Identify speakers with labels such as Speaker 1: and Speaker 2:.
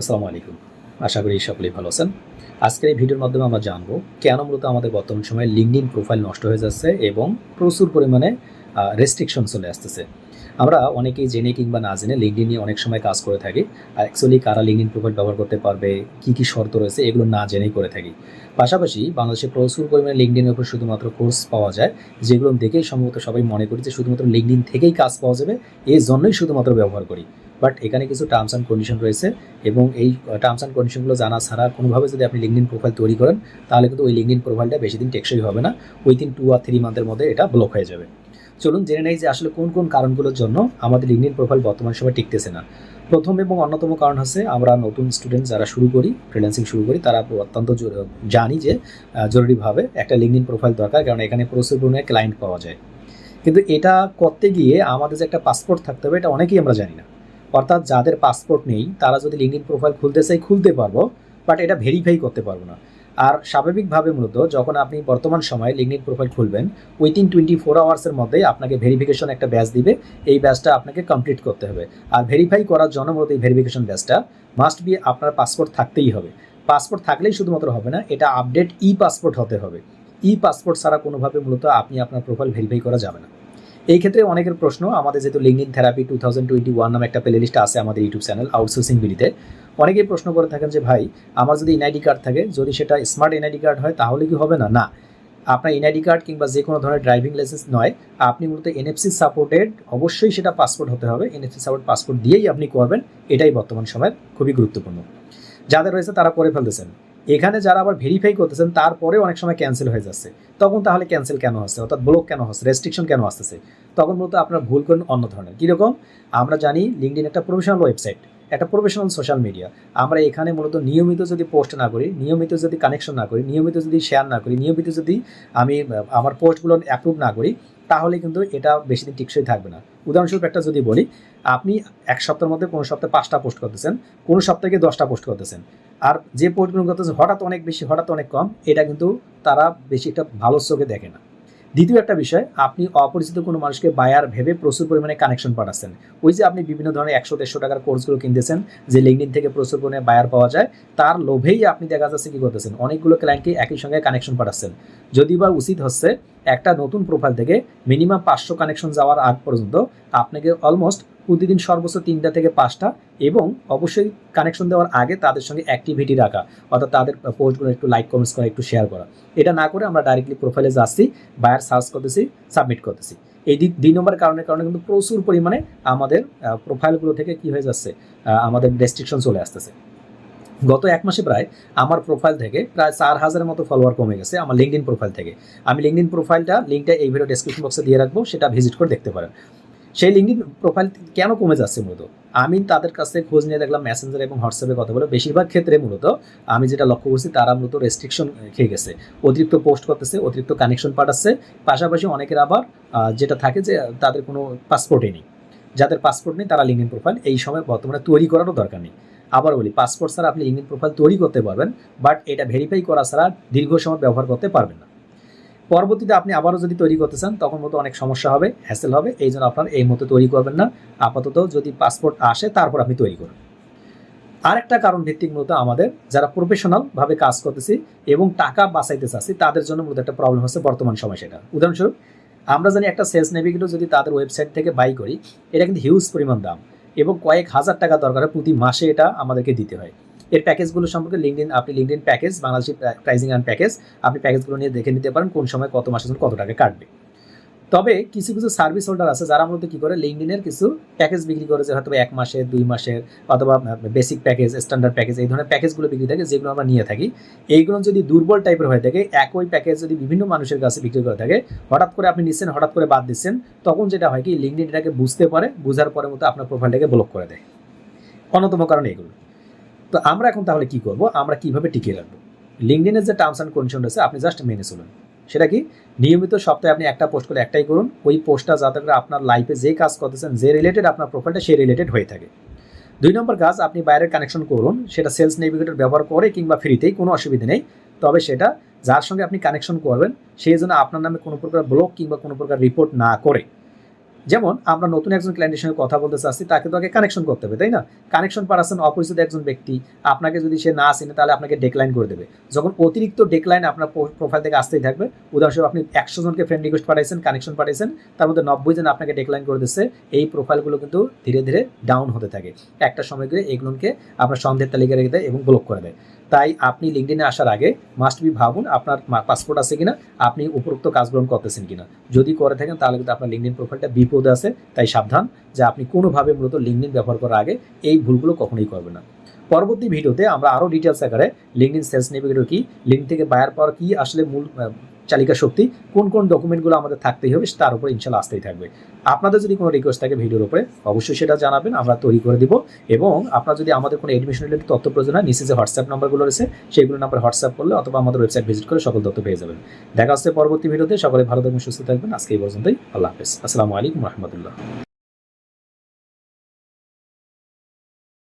Speaker 1: আসসালামু আলাইকুম। আশা করি সকলেই ভালো আছেন। আজকের এই ভিডিওর মাধ্যমে আমরা জানব কেন মূলত আমাদের বর্তমান সময়ে লিঙ্কডিন প্রোফাইল নষ্ট হয়ে যাচ্ছে এবং প্রচুর পরিমাণে রেস্ট্রিকশন চলে আসতেছে। আমরা অনেকেই জেনে কিংবা না জেনে লিঙ্কডিন নিয়ে অনেক সময় কাজ করে থাকি। আর অ্যাকচুয়ালি কারা লিঙ্কডিন প্রোফাইল ব্যবহার করতে পারবে, কী কী শর্ত রয়েছে, এগুলো না জেনেই করে থাকি। পাশাপাশি বাংলাদেশে প্রচুর পরিমাণে লিঙ্কডিনের উপর শুধুমাত্র কোর্স পাওয়া যায়, যেগুলো দেখেই সম্ভবত সবাই মনে করি যে শুধুমাত্র লিঙ্কডিন থেকেই কাজ পাওয়া যাবে এই জন্যই শুধুমাত্র ব্যবহার করি। বাট এখানে কিছু টার্মস অ্যান্ড কন্ডিশন রয়েছে এবং এই টার্মস অ্যান্ড কন্ডিশনগুলো জানা ছাড়া কোনোভাবে যদি আপনি লিঙ্কডিন প্রোফাইল তৈরি করেন, তাহলে কিন্তু ওই লিঙ্কডিন প্রোফাইলটা বেশি দিন টেকসই হবে না। উইথিন টু আর থ্রি মান্থের মধ্যে এটা ব্লক হয়ে যাবে। চলুন জেনে নেই যে আসলে কোন কোন কারণগুলোর জন্য আমাদের লিঙ্কডিন প্রোফাইল বর্তমান সময় টিকতেছে না। প্রথম এবং অন্যতম কারণ হচ্ছে আমরা নতুন স্টুডেন্ট যারা শুরু করি ফ্রিল্যান্সিং শুরু করি, তারা অত্যন্ত জানি যে জরুরিভাবে একটা লিঙ্কডিন প্রোফাইল দরকার, কারণ এখানে প্রচুর পরিমাণে ক্লায়েন্ট পাওয়া যায়। কিন্তু এটা করতে গিয়ে আমাদের যে একটা পাসপোর্ট থাকতে হবে, এটা অনেকেই আমরা জানি না। অর্থাৎ যাদের পাসপোর্ট নেই, তারা যদি লিঙ্কডিন প্রোফাইল খুলতে চাই খুলতে পারব বাট এটা ভেরিফাই করতে পারব না। আর স্বাভাবিকভাবে মূলত যখন আপনি বর্তমান সময়ে লিঙ্কডিন প্রোফাইল খুলবেন উইথিন টোয়েন্টি ফোর আওয়ার্সের মধ্যে আপনাকে ভেরিফিকেশন একটা ব্যাচ দিবে। এই ব্যাচটা আপনাকে কমপ্লিট করতে হবে। আর ভেরিফাই করার জন্য মূলত এই ভেরিফিকেশন ব্যাচটা মাস্ট বি আপনার পাসপোর্ট থাকতেই হবে। পাসপোর্ট থাকলেই শুধুমাত্র হবে না, এটা আপডেট ই পাসপোর্ট হতে হবে। ই পাসপোর্ট ছাড়া কোনোভাবে মূলত আপনি আপনার প্রোফাইল ভেরিফাই করা যাবে না। এই ক্ষেত্রে অনেকের প্রশ্ন, আমাদের যেহেতু LinkedIn therapy two thousand twenty one নামে একটা প্লেলিস্ট আছে আমাদের ইউটিউব চ্যানেল আউটসোর্সিং বিলিতে। অনেকেই প্রশ্ন করে থাকেন যে, ভাই, আমার যদি এনআইডি কার্ড থাকে, যদি সেটা স্মার্ট এনআইডি কার্ড হয়, তাহলে কি হবে না? না, আপনার এনআইডি কার্ড কিংবা যে কোনো ধরনের ড্রাইভিং লাইসেন্স নয়। আপনি মূলত এনএফসি সাপোর্টেড, অবশ্যই সেটা পাসপোর্ট হতে হবে। এনএফসি সাপোর্ট পাসপোর্ট দিয়েই আপনি করবেন। এটাই বর্তমান সময়ের খুবই গুরুত্বপূর্ণ। যাদের রয়েছে তারা করে ফেলতেছেন। এখানে যারা আবার ভেরিফাই করতেছেন তারপরে অনেক সময় ক্যান্সেল হয়ে যাচ্ছে। তখন তাহলে ক্যান্সেল কেন হচ্ছে? অর্থাৎ ব্লক কেন হচ্ছে? রেস্ট্রিকশন কেন আসতেছে? তখন মূলত আপনারা ভুল করেন অন্য ধরনের। কীরকম? আমরা জানি লিঙ্কডিন একটা প্রফেশনাল ওয়েবসাইট একটা প্রফেশনাল সোশ্যাল মিডিয়া আমরা এখানে মূলত নিয়মিত যদি পোস্ট না করি, নিয়মিত যদি কানেকশন না করি, নিয়মিত যদি শেয়ার না করি, নিয়মিত যদি আমি আমার পোস্টগুলো অ্যাপ্রুভ না করি তাহলে কিন্তু এটা বেশি দিন টিকসই থাকবে না। উদাহরণস্বরূপ একটা যদি বলি, আপনি এক সপ্তাহের মধ্যে কোনো সপ্তাহে পাঁচটা পোস্ট করতেছেন, কোনো সপ্তাহে দশটা পোস্ট করতেছেন। আর যে পোস্টগুলো করতেছেন হঠাৎ অনেক বেশি, হঠাৎ অনেক কম, এটা কিন্তু তারা বেশি একটা ভালো চোখে দেখে না। দ্বিতীয় একটা বিষয়, আপনি অপরিচিত কোনো মানুষকে বায়ার ভেবে প্রচুর পরিমাণে কানেকশন পাঠাচ্ছেন। ওই যে আপনি বিভিন্ন ধরনের একশো, দেড়শো টাকার কোর্সগুলো কিনতেছেন, যে লিঙ্কডিন থেকে প্রচুর পরিমাণে বায়ার পাওয়া যায়, তার লোভেই আপনি দেখা যাচ্ছে কী করতেছেন, অনেকগুলো ক্লায়েন্টকে একই সঙ্গে কানেকশন পাঠাচ্ছেন। যদি বা উচিত হচ্ছে, একটা নতুন প্রোফাইল থেকে মিনিমাম পাঁচশো কানেকশন যাওয়ার আগ পর্যন্ত, আপনাকে অলমোস্ট প্রতিদিন সর্বোচ্চ তিনটা থেকে পাঁচটা এবং অবশ্যই কানেকশন দেওয়ার আগে তাদের সঙ্গে অ্যাক্টিভিটি রাখা, অর্থাৎ তাদের পোস্টগুলো একটু লাইক কমেন্টস করা, একটু শেয়ার করা। এটা না করে আমরা ডাইরেক্টলি প্রোফাইলে যাচ্ছি বায়ার সার্চ করতেছি সাবমিট করতেছি। এই দি- দুই নম্বর কারণের কারণে কিন্তু প্রচুর পরিমাণে আমাদের প্রোফাইলগুলো থেকে কি হয়ে যাচ্ছে আমাদের রেস্ট্রিকশন চলে আসতেছে। গত এক মাসে প্রায় আমার প্রোফাইল থেকে প্রায় চার হাজারের মতো ফলোয়ার কমে গেছে আমার লিঙ্কডিন প্রোফাইল থেকে। আমি লিঙ্কডিন প্রোফাইলটা লিঙ্কটা এই ভিডিও ডেসক্রিপশন বক্সে দিয়ে রাখব, সেটা ভিজিট করে দেখতে পারেন। সেই লিঙ্কডিন প্রোফাইল কেন কমে যাচ্ছে মূলত? আমি তাদের কাছ থেকে খোঁজ নিয়ে দেখলাম মেসেঞ্জার এবং হোয়াটসঅ্যাপে কথা বলে বেশিরভাগ ক্ষেত্রে মূলত আমি যেটা লক্ষ্য করছি তারা মূলত রেস্ট্রিকশন খেয়ে গেছে। অতিরিক্ত পোস্ট করতেছে অতিরিক্ত কানেকশন পাঠাচ্ছে, পাশাপাশি অনেকের আবার যেটা থাকে যে তাদের কোনো পাসপোর্টই নেই। যাদের পাসপোর্ট নেই তারা লিঙ্কডিন প্রোফাইল এই সময় বর্তমানে তৈরি করারও দরকার নেই। আবার বলি পাসপোর্ট ছাড়া আপনি লিঙ্কডিন প্রোফাইল তৈরি করতে পারবেন বাট এটা ভেরিফাই করা ছাড়া দীর্ঘ সময় ব্যবহার করতে পারবেন না। পরবর্তীতে আপনি আবারও যদি তৈরি করতে চান, তখন মতো অনেক সমস্যা হবে হ্যাসেল হবে, এই জন্য আপনার এই মতো তৈরি করবেন না। আপাতত যদি পাসপোর্ট আসে, তারপর আপনি তৈরি করুন। আরেকটা কারণ ভিত্তিক মূলত আমাদের, যারা প্রফেশনাল ভাবে কাজ করতেছি এবং টাকা বাঁচাইতে চাচ্ছি, তাদের জন্য মূলত একটা প্রবলেম হচ্ছে বর্তমান সময় সেটা। উদাহরণস্বরূপ, আমরা জানি একটা সেলস নেভিগেটর যদি তাদের ওয়েবসাইট থেকে বাই করি, এটা কিন্তু হিউজ পরিমাণ দাম এবং কয়েক হাজার টাকা দরকার প্রতি মাসে এটা আমাদেরকে দিতে হয়। এর প্যাকেজগুলো সম্পর্কে লিঙ্কডিন আপনি LinkedIn package Bangladeshi pricing and package আপনি প্যাকেজগুলো নিয়ে দেখে নিতে পারেন কোন সময় কত মাসের জন্য কত টাকা কাটবে। তবে কিছু কিছু সার্ভিস হোল্ডার আছে যারা মূলত কি করে লিঙ্কডিনের কিছু প্যাকেজ বিক্রি করে, যে হয়তো এক মাসের দুই মাসের অথবা বেসিক প্যাকেজ স্ট্যান্ডার্ড প্যাকেজ এই ধরনের প্যাকেজগুলো বিক্রি থাকে, যেগুলো আমরা নিয়ে থাকি। এইগুলো যদি দুর্বল টাইপের হয়ে থাকে, একই প্যাকেজ যদি বিভিন্ন মানুষের কাছে বিক্রি করে থাকে, হঠাৎ করে আপনি নিচ্ছেন, হঠাৎ করে বাদ দিচ্ছেন, তখন যেটা হয় কি লিঙ্কডিন এটাকে বুঝতে পারে, বোঝার পরে মতো আপনার প্রোফাইলটাকে ব্লক করে দেয়। অন্যতম কারণ এগুলো তো আমরা এখন তাহলে কি করব? আমরা কীভাবে টিকিয়ে রাখব? লিঙ্কডিনের যে টার্মস অ্যান্ড কন্ডিশন রয়েছে আপনি জাস্ট মেনে চলুন। সেটা কি? নিয়মিত সপ্তাহে আপনি একটা পোস্ট করে একটাই করুন। ওই পোস্টটা যাতে করে আপনার লাইফে যে কাজ করতেছেন, যে রিলেটেড আপনার প্রোফাইলটা সেই রিলেটেড হয়ে থাকে। দুই নম্বর কাজ, আপনি বাইরের কানেকশন করুন। সেটা সেলস নেভিগেটর ব্যবহার করে কিংবা ফ্রিতেই কোনো অসুবিধা নেই। তবে সেটা যার সঙ্গে আপনি কানেকশন করবেন সেই জন্য আপনার নামে কোনো প্রকার ব্লক কিংবা কোনো প্রকার রিপোর্ট না করে। যেমন, আমরা নতুন একজন ক্লায়েন্টের সঙ্গে কথা বলতে চাচ্ছি, তাকে তো আগে কানেকশন করতে হবে, তাই না? কানেকশন পাঠাচ্ছেন অপরিচিত একজন ব্যক্তি, আপনাকে যদি সে না আসেনে তাহলে আপনাকে ডেকলাইন করে দেবে। যখন অতিরিক্ত ডেকলাইন আপনার প্রোফাইল থেকে আসতেই থাকবে, উদাহরণস্বরূপ আপনি একশো জনকে ফ্রেন্ড রিকোয়েস্ট পাঠাইছেন কানেকশন পাঠাইছেন, তার মধ্যে নব্বই জন আপনাকে ডেকলাইন করে দিচ্ছে, এই প্রোফাইলগুলো কিন্তু ধীরে ধীরে ডাউন হতে থাকে। একটা সময় গেলে এগুলোকে আপনার সন্দেহের তালিকা রেখে দেয় এবং ব্লক করে দেয়। তাই আপনি লিঙ্কডিনে আসার আগে মাস্ট বি ভাবুন আপনার পাসপোর্ট আছে কিনা, আপনি উপরোক্ত কাজ গ্রহণ করতেছেন কিনা। যদি করে থাকেন, তাহলে কিন্তু আপনার লিঙ্কডিন প্রোফাইলটা বিপদে আছে, তাই সাবধান যে আপনি কোনোভাবে মূলত লিঙ্কডিন ব্যবহার করার আগে এই ভুলগুলো কখনোই করবেন না। পরবর্তী ভিডিওতে আমরা আরও ডিটেলস আকারে লিঙ্কডিন সেলস নেভিগেটর কি লিঙ্ক থেকে বায়ার পাওয়ার কি আসলে মূল চালিকা শক্তি, কোন কোন ডকুমেন্টগুলো আমাদের থাকতেই হবে তার উপরে ইনশাল্লাহ আসতেই থাকবে। আপনাদের যদি কোনো রিকোয়েস্ট থাকে ভিডিওর উপরে, অবশ্যই সেটা জানাবেন, আমরা তৈরি করে দিব। এবং আপনার যদি আমাদের কোনো এডমিশন রিলেটেড তথ্য প্রয়োজন হয়, নিচে যে হোয়াটসঅ্যাপ নাম্বারগুলো রয়েছে সেইগুলো নাম্বার হোয়াটসঅ্যাপ করলে অথবা আমাদের ওয়েবসাইট ভিজিট করে সকল তথ্য পেয়ে যাবেন। দেখা হচ্ছে পরবর্তী ভিডিওতে, সকলে ভালো থাকবেন, সুস্থ থাকবেন। আজকে এই পর্যন্তই, আল্লাহ হাফেজ। আসসালামু আলাইকুম রহমতুল্লাহ।